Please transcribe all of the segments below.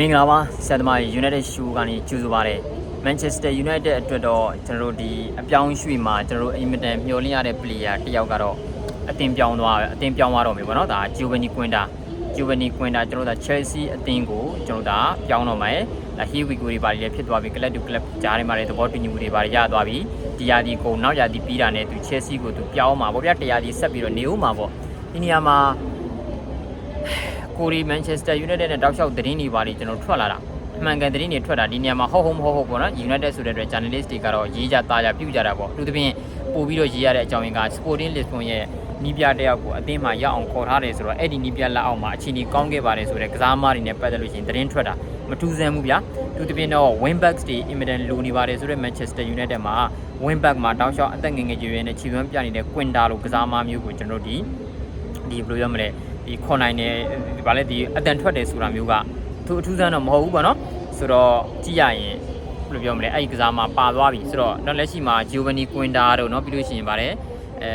မင်္ဂလာပါဆရာသမား United Show ကနေကြိုဆိုပါရစေ Manchester United အတွက်တော့ကျွန်တော်တို့ဒီအပြောင်းရွှေ့မှာကျွန်တော်တို့အင်မတန်မျှော်လင့်ရတဲ့ player တစ်ယောက်ကတော့အသင်ပြောင်းသွားအသင်ပြောင်းသွားတော့မယ်ပေါ့နော်ဒါ Giovanni Quinta Giovanni Quinta ကျွန်တော်တို့ဒါ Chelsea အသင်းကိုကျွန်တော်တို့ဒါပြောင်းတော့မယ်ဒါ Here we go တွေပါလည်းဖြစ်သွားပြီ Club to Club ကြားထဲမှာလည်းသဘောတူညီမှုတွေပါရသွားပြီဒီရာဒီကိုနောက်ရာဒီပြီးတာနဲ့သူ Chelsea ကိုသူပြောင်းမှာပေါ့ဗျာတရားဒီဆက်ပြီးတော့နေဦးမှာပေါ့ဒီနေရာမှာ ကိုရီမန်ချက်စတာယူနိုက်တက်နဲ့တောက်လျှောက်သတင်းတွေပါလေကျွန်တော်ထွက်လာတာအမှန်ကန်သတင်းတွေထွက်တာဒီနေရာမှာဟုတ်ဟုတ်မဟုတ်ဟုတ်ပေါ့နော် United ဆိုတဲ့အတွက် journalist တွေကတော့ရေးကြသားကြပြုကြတာပေါ့သူသဖြင့်ပို့ပြီးတော့ရေးရတဲ့အကြောင်းရင်းက Sporting Lisbon ရဲ့နီးပြတယောက်ကိုအသင်းမှာရောက်အောင်ခေါ်ထားတယ်ဆိုတော့အဲ့ဒီနီးပြလက်အောက်မှာအချိန်ကြီးကောင်းခဲ့ပါတယ်ဆိုတဲ့ကစားသမားတွေနဲ့ပတ်သက်လို့ရှိရင်သတင်းထွက်တာမထူးဆန်းဘူးဗျာသူသဖြင့်တော့ wing backs တွေ immediate လိုနေပါတယ်ဆိုတော့ Manchester United မှာ wing back မှာတောက်လျှောက်အသက်ငယ်ငယ်ရွယ်ရွယ်နဲ့ခြေသွမ်းပြနေတဲ့ Quinta လိုကစားသမားမျိုးကိုကျွန်တော်တို့ဒီဒီဘယ်လိုပြောမလဲ ဒီခွန်နိုင်နေဒီဗာလဲဒီအတန်ထွက်တယ်ဆိုတာမျိုးကသူအထူးဆန်းတော့မဟုတ်ဘူးပေါ့နော်ဆိုတော့ကြည့်ရရင်ဘယ်လိုပြောမလဲအဲ့ဒီကစားမှာပါသွားပြီဆိုတော့တော့လက်ရှိမှာ Giovanni Quinta တို့เนาะပြီးလို့ရှိရင်ဗာလဲအဲ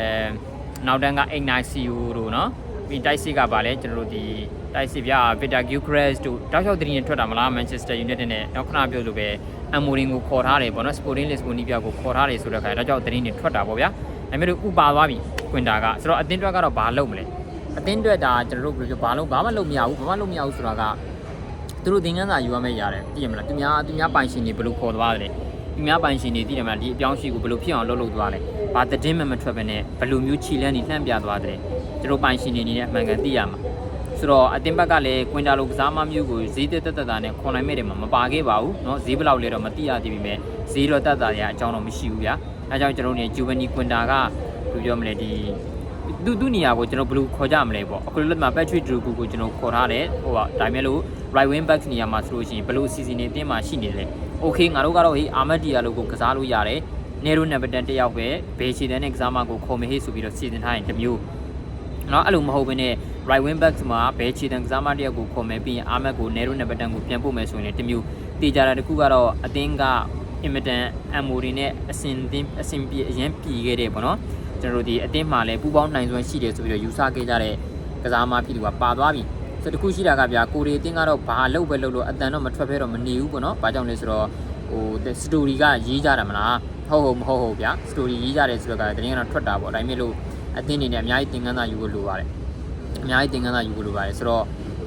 နောက်တန်းက Ignacio တို့เนาะပြီးတိုက်စစ်ကဗာလဲကျွန်တော်တို့ဒီတိုက်စစ်ပြ Victor Gyokeres တို့တောက်လျှောက်တင်ရင်ထွက်တာမလား Manchester United နဲ့နောက်ခဏပြောလို့ပဲ Amorim ကိုခေါ်ထားတယ်ပေါ့နော် Sporting Lisbon နီးပြကိုခေါ်ထားတယ်ဆိုတော့ခါဒါကြောင့်တင်ရင်ထွက်တာပေါ့ဗျာဒါပေမဲ့ဥပါသွားပြီ Quinta ကဆိုတော့အသင်းတွက်ကတော့ဘာလုပ်မလဲ အသင်းတွက်ဒါကျွန်တော်တို့ဘယ်လိုဘာလို့ဘာမှလုပ်မရဘူးဘာမှလုပ်မရဘူးဆိုတာကသူတို့သင်ခန်းစာယူရမယ့်ရတယ်သိရမလားသူများသူများပိုင်ရှင်တွေဘယ်လိုခေါ်သွားတယ်သူများပိုင်ရှင်တွေသိတယ်မလားဒီအပြောင်းရှိကိုဘယ်လိုဖြစ်အောင်လုပ်လုပ်သွားလဲဘာသတင်းမှမထွက်ဘဲနဲ့ဘယ်လိုမျိုးခြိလန်းနေလှမ်းပြသွားတယ်သူတို့ပိုင်ရှင်တွေအနေနဲ့အမှန်ကန်သိရမှာဆိုတော့အတင်းဘက်ကလည်းကွင်တာလိုကစားမမျိုးကိုဈေးတက်တက်တာနဲ့ခွန်နိုင်မဲ့တယ်မှာမပါခဲ့ပါဘူးเนาะဈေးဘယ်လောက်လဲတော့မသိရသေးပေမဲ့ဈေးတော့တက်တာရအကြောင်းတော့မရှိဘူးဗျာအဲကြောင့်ကျွန်တော်တို့နေဂျူဗနီကွင်တာကဘယ်ပြောမလဲဒီ သူသူနေရာကိုကျွန်တော်ဘယ်လိုခေါ်ကြမလဲပေါ့အခုလက်မှာ Patrick Drew ကိုကျွန်တော်ခေါ်ထားတယ်ဟိုကဒါပေမဲ့လို့ right wing back နေရာမှာဆိုလို့ရှိရင်ဘယ်လို season နေအတင်းမှာရှိနေတယ် okay ငါတို့ကတော့ဟေးအာမတ်ဒီယာလိုကိုကစားလို့ရတယ်နေရိုနံပါတ်10တယောက်ပဲဘေးချီတဲ့နဲ့ကစားမကိုခေါ်မဟေးဆိုပြီးတော့စီစဉ်ထားရင်တစ်မျိုးเนาะအဲ့လိုမဟုတ်ဘဲနဲ့ right wing back မှာဘဲချီတဲ့ကစားမတယောက်ကိုခေါ်မယ်ပြီးရင်အာမတ်ကိုနေရိုနံပါတ်10ကိုပြန်ပို့မယ်ဆိုရင်လည်းတစ်မျိုးတေချာတာတစ်ခုကတော့အသင်းက အင်မတန်အမ်မိုရီနဲ့အစင်တင်းအစင်ပြေအရင်ပြည်ခဲ့တယ်ပေါ့နော်ကျွန်တော်တို့ဒီအသင်းမှာလည်းပူပေါင်းနိုင်စွမ်းရှိတယ်ဆိုပြီးတော့ယူဆခဲ့ကြတဲ့ကစားမဖြစ်သူကပါသွားပြီဆိုတခုရှိတာကဗျာကိုရီအတင်းကတော့ဘာလုပ်ပဲလုပ်လို့အတန်တော့မထွက်ဖဲတော့မနေဘူးပေါ့နော်။ဘာကြောင့်လဲဆိုတော့ဟိုစတိုရီကရေးကြတာမလား။ဟုတ်ဟုတ်မဟုတ်ဟုတ်ဗျာ။စတိုရီရေးကြတယ်ဆိုတော့ကတရင်ကတော့ထွက်တာပေါ့။ဒါပေမဲ့လို့အတင်းနေနဲ့အများကြီးသင်ခန်းစာယူဖို့လိုပါတယ်။အများကြီးသင်ခန်းစာယူဖို့လိုပါတယ်ဆိုတော့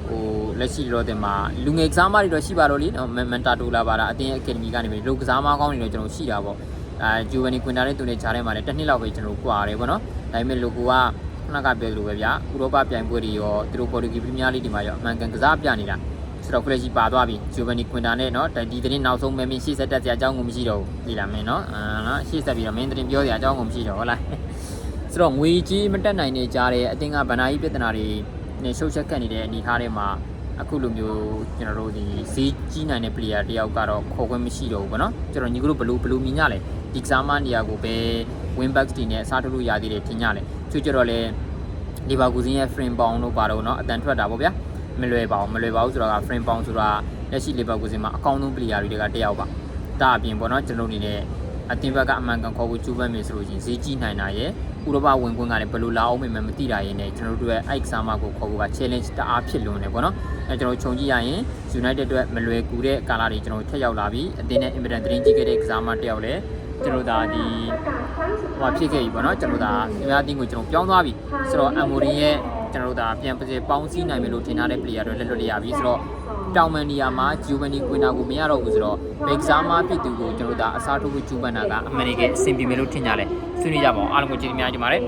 ဟိုလက်ရှိတော့တင်မှာလူငယ်ကစားမတွေတော့ရှိပါတော့လေနော်မန်တာတိုလာပါတာအတင်းအကယ်ဒမီကနေပြီးလူကစားမကောင်းတွေတော့ကျွန်တော်ရှိတာပေါ့အဲဂျူဗနီကွင်တာနဲ့သူနဲ့ဂျားထဲမှာလည်းတစ်နှစ်လောက်ပဲကျွန်တော်ကွာတယ်ပေါ့နော်ဒါပေမဲ့လူကကခုနကပြောလို့ပဲဗျာဥရောပပြိုင်ပွဲတွေရောသူတို့ပေါ်တူဂီပရီးမီးယားလိဒီမှာရောအမှန်ကန်ကစားပြနေတာဆိုတော့ခုလက်ရှိပါသွားပြီဂျူဗနီကွင်တာနဲ့နော်ဒီသတင်းနောက်ဆုံးပဲမင်းရှေ့ဆက်တက်စရာအကြောင်းကိုမရှိတော့ဘူးဒီလားမင်းနော်အာနော်ရှေ့ဆက်ပြီးတော့မင်းသတင်းပြောစရာအကြောင်းကိုမရှိတော့ဟုတ်လားဆိုတော့ငွေကြီးမတက်နိုင်နေကြတဲ့အတင်းကဗန္နာကြီးပြဿနာတွေ နဲ့ရှုပ်ချက်ခတ်နေတဲ့အနေအထားတွေမှာအခုလိုမျိုးကျွန်တော်တို့ဒီဈေးကြီးနိုင်တဲ့ player တယောက်ကတော့ခေါ်ခွင့်မရှိတော့ဘူးပေါ့နော်ကျွန်တော်ညီကတို့ဘလူးဘလူးမြင်ကြလဲဒီကစားမနေရာကိုပဲ win backs တွေနဲ့အစားထိုးလို့ရသေးတယ်ထင်ကြလဲသူကြတော့လဲလီဗာပူးဇင်းရဲ့ frame bound တို့ပါတော့เนาะအတန်ထွက်တာပေါ့ဗျာမလွယ်ပါဘူးမလွယ်ပါဘူးဆိုတော့ frame bound ဆိုတာလက်ရှိလီဗာပူးဇင်းမှာအကောင်းဆုံး player တွေကတယောက်ပါဒါအပြင်ပေါ့နော်ကျွန်တော်အနေနဲ့အတင်းဘက်ကအမှန်ကန်ခေါ်ဖို့ကြိုးပမ်းမယ်ဆိုလို့ရှိရင်ဈေးကြီးနိုင်တာရဲ့ ဥရောပဝင်ခွင့်ကလည်းဘယ်လိုလာအောင်မှမသိတာရဲ့နဲ့ကျွန်တော်တို့ရဲ့အဲ့ကစားမကိုခေါ်ဖို့က challenge တအားဖြစ်လွန်းတယ်ပေါ့နော်အဲကျွန်တော်ခြုံကြည့်ရရင် United အတွက်မလွယ်ကူတဲ့ကာလတွေကျွန်တော်ထက်ရောက်လာပြီအတင်းနဲ့ Immediate သတင်းကြည့်ခဲ့တဲ့ကစားမတယောက်လည်းကျွန်တော်ဒါဒီဟိုဖြစ်ခဲ့ပြီပေါ့နော်ကျွန်တော်ဒါအများအသင်းကိုကျွန်တော်ပြောင်းသွားပြီဆိုတော့ Amorin ရဲ့ ကျွန်တော်တို့ဒါပြန်ပစေပေါင်းစည်းနိုင်မယ်လို့ထင်ထားတဲ့ player တွေလက်လွတ်ရပြီဆိုတော့တောင်မန်နီယာမှာ Giovanni Quinta ကိုမရတော့ဘူးဆိုတော့ဘက်စားမဖြစ်သူကိုကျွန်တော်တို့ဒါအစားထိုးဖို့ကြိုးပမ်းတာကအမှန်တကယ်အဆင်ပြေမယ်လို့ထင်ကြတယ်ဆွေးနွေးကြပါအောင်အားလုံးကိုကျေးဇူးများတင်ပါတယ်